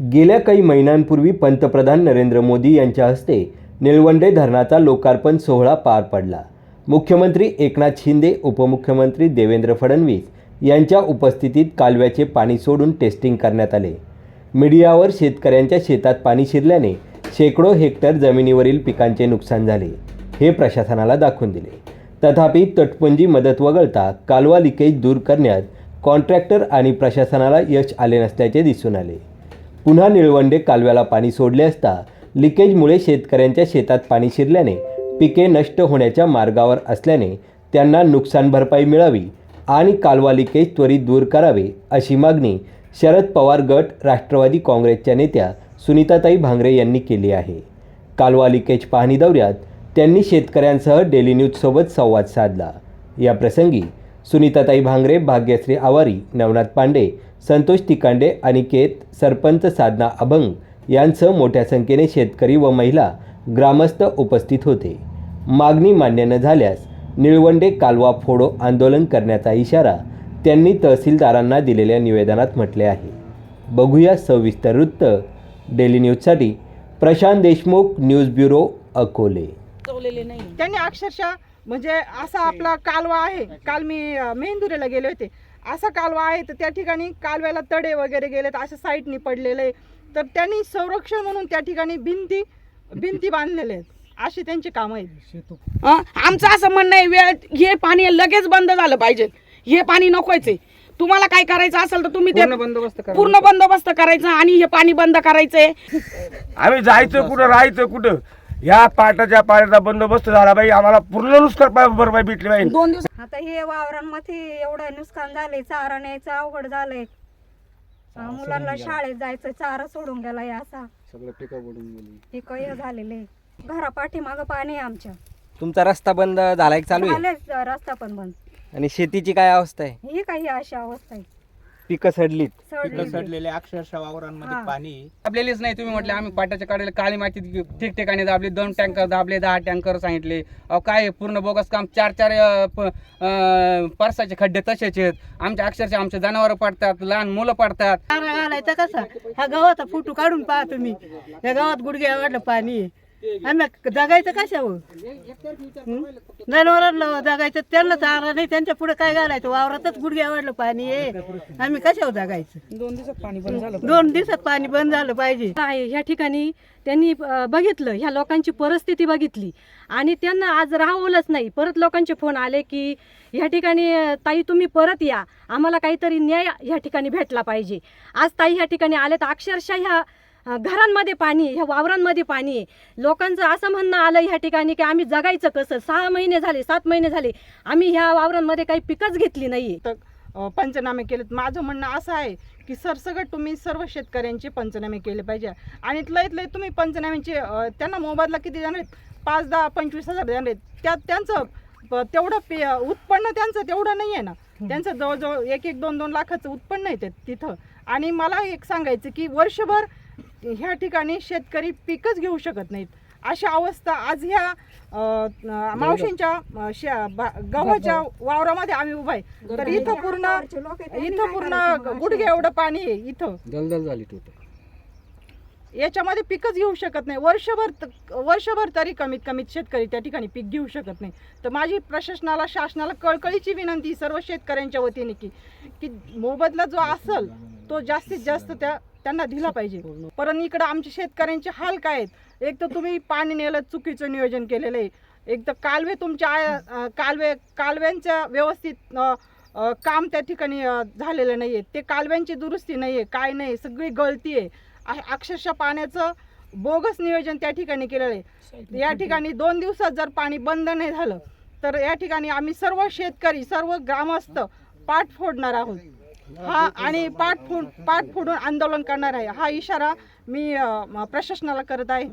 गेल्या काही महिन्यांपूर्वी पंतप्रधान नरेंद्र मोदी यांच्या हस्ते निळवंडे धरणाचा लोकार्पण सोहळा पार पडला. मुख्यमंत्री एकनाथ शिंदे उपमुख्यमंत्री देवेंद्र फडणवीस यांच्या उपस्थितीत कालव्याचे पाणी सोडून टेस्टिंग करण्यात आले. मीडियावर शेतकऱ्यांच्या शेतात पाणी शिरल्याने शेकडो हेक्टर जमिनीवरील पिकांचे नुकसान झाले हे प्रशासनाला दाखवून दिले. तथापि तटपुंजी मदत वगळता कालवा लिकेज दूर करण्यात कॉन्ट्रॅक्टर आणि प्रशासनाला यश आले नसल्याचे दिसून आले. पुन्हा निळवंडे कालव्याला पाणी सोडले असता लिकेजमुळे शेतकऱ्यांच्या शेतात पाणी शिरल्याने पिके नष्ट होण्याच्या मार्गावर असल्याने त्यांना नुकसान भरपाई मिळावी आणि कालवा लिकेज त्वरित दूर करावे अशी मागणी शरद पवार गट राष्ट्रवादी काँग्रेसच्या नेत्या सुनीताताई भांगरे यांनी केली आहे. कालवा लिकेज पाहणी दौऱ्यात त्यांनी शेतकऱ्यांसह डेली न्यूजसोबत संवाद साधला. या प्रसंगी सुनीताताई भांगरे भाग्यश्री आवारी नवनाथ पांडे संतोष तिकांडे अनिकेत सरपंच साधना अभंग यांसह मोठ्या संख्येने शेतकरी व महिला ग्रामस्थ उपस्थित होते. मागणी मान्य न झाल्यास निळवंडे कालवा फोडो आंदोलन करण्याचा इशारा त्यांनी तहसीलदारांना दिलेल्या निवेदनात म्हटले आहे. बघूया सविस्तर वृत्त डेली न्यूजसाठी प्रशांत देशमुख न्यूज ब्युरो अकोले. त्यांनी अक्षरशः म्हणजे असा आपला कालवा आहे. काल मी मेंदुरेला गेले होते. असा कालवा आहे तर त्या ठिकाणी कालव्याला तडे वगैरे गेलेत अशा साईडनी पडलेले तर त्यांनी संरक्षण म्हणून त्या ठिकाणी भिंती भिंती बांधलेले आहेत. अशी त्यांची कामं आहेत? आमचं असं म्हणणं आहे वेळ हे पाणी लगेच बंद झालं पाहिजे. हे पाणी नकोच आहे तुम्हाला काय करायचं असेल तर तुम्ही ते बंदोबस्त करा पूर्ण बंदोबस्त करायचा आणि हे पाणी बंद करायचंय. आम्ही जायचं कुठं राहायचं कुठं? या पाटाच्या पाण्याचा बंदोबस्त झाला पाहिजे आम्हाला पूर्ण नुसकान भरपाई भेटली पाहिजे दोन दिवस आता हे वावरांमध्ये एवढं नुकसान झालंय चारा न्यायचं अवघड झालंय. मुलांना शाळेत जायचं चारा सोडून गेलाय असा. सगळं पिकं बुडून गेली. पिकं हे झालेले. घरा पाठीमागं पाणी आहे आमच्या. तुमचा रस्ता बंद झाला एक चालू आहे? झालेच रस्ता पण बंद. आणि शेतीची काय अवस्था आहे? ही काही अशी अवस्था आहे. पिकं सडलीत. सडलेली. सडलेले अक्षरशः वावरांमध्ये हा. पाणी. दाबलेलीच नाही तुम्ही म्हटले आम्ही पाटाच्या काढले काळी माती ठिकठिकाणी दाबले दोन टँकर दाबले दहा टँकर सांगितले. अहो काय पूर्ण बोगस काम चार चार अं, प- अं, परसाचे खड्डे तसेच आहेत. आमच्या अक्षरशः आमचे जनावरं पडतात लहान मुलं पडतात. चारा घालायचा कसा ह्या गावाचा फोटो काढून पहा तुम्ही. या गावात गुडघ्या वाटलं पाणी. आहे आम्ही जगायचं कशावर? जनावरांना जगायचं. त्यांना चारा नाही त्यांच्या पुढे काय घालायचं? वावरातच गुडघ्या वाढलं पाणी आहे. आम्ही कशावर जगायचं? दोन दिवसात पाणी बंद झालं दोन दिवसात पाणी बंद झालं पाहिजे. आहे? ह्या ठिकाणी त्यांनी बघितलं ह्या लोकांची परिस्थिती बघितली. आणि त्यांना आज राहवलंच नाही. परत लोकांचे फोन आले की ह्या ठिकाणी ताई तुम्ही परत या. आम्हाला काहीतरी न्याय ह्या ठिकाणी भेटला पाहिजे. आज ताई ह्या ठिकाणी आले तर अक्षरशः ह्या घरांमध्ये पाणी आहे, ह्या वावरांमध्ये पाणी. आहे लोकांचं असं म्हणणं आलं ह्या ठिकाणी की आम्ही जगायचं कसं? सहा महिने झाले सात महिने झाले. आम्ही ह्या वावरांमध्ये काही पिकच घेतली नाही तर पंचनामे केलेत. माझं म्हणणं असं आहे की सरसकट तुम्ही सर्व शेतकऱ्यांचे पंचनामे केले पाहिजे. आणि लयत लय तुम्ही पंचनाम्याचे त्यांना मोबदला किती देणार आहेत? पाच दहा पंचवीस हजार देणार आहेत. त्यात त्यांचं प- तेवढं पे उत्पन्न त्यांचं तेवढं नाही आहे ना त्यांचं जवळजवळ एक एक दोन दोन लाखाचं उत्पन्न आहे ते तिथं. आणि मला एक सांगायचं की वर्षभर ह्या ठिकाणी शेतकरी पीकच घेऊ शकत नाहीत. अशी अवस्था आज ह्या मावशींच्या गव्हाच्या वावरामध्ये आम्ही उभा आहे. तर इथं पूर्ण इथं पूर्ण? गुडघे एवढं पाणी आहे इथं. दलदल झाली याच्यामध्ये पिकच घेऊ शकत नाही. वर्षभर वर्षभर तरी कमीत कमीत शेतकरी त्या ठिकाणी पीक घेऊ शकत नाही. तर माझी प्रशासनाला शासनाला कळकळीची विनंती सर्व शेतकऱ्यांच्या वतीने की की मोबदला जो असेल तो जास्तीत जास्त त्या त्यांना दिला पाहिजे. परंतु इकडं आमच्या शेतकऱ्यांचे हाल काय आहेत? एक तर तुम्ही पाणी नेलं चुकीचं नियोजन केलेलं आहे. एक तर कालवे तुमच्या कालवे कालव्यांच्या व्यवस्थित काम त्या ठिकाणी झालेलं नाही आहे ते कालव्यांची दुरुस्ती नाही आहे काय नाही सगळी गळती आहे. अक्षरशः पाण्याचं बोगस नियोजन त्या ठिकाणी केलेलं आहे. या ठिकाणी दोन दिवसात जर पाणी बंद नाही झालं तर या ठिकाणी आम्ही सर्व शेतकरी सर्व ग्रामस्थ पाठ फोडणार आहोत. हा आणि पाठ फोड पाठ फोडून आंदोलन करणार आहे. हा इशारा मी प्रशासनाला करत आहे.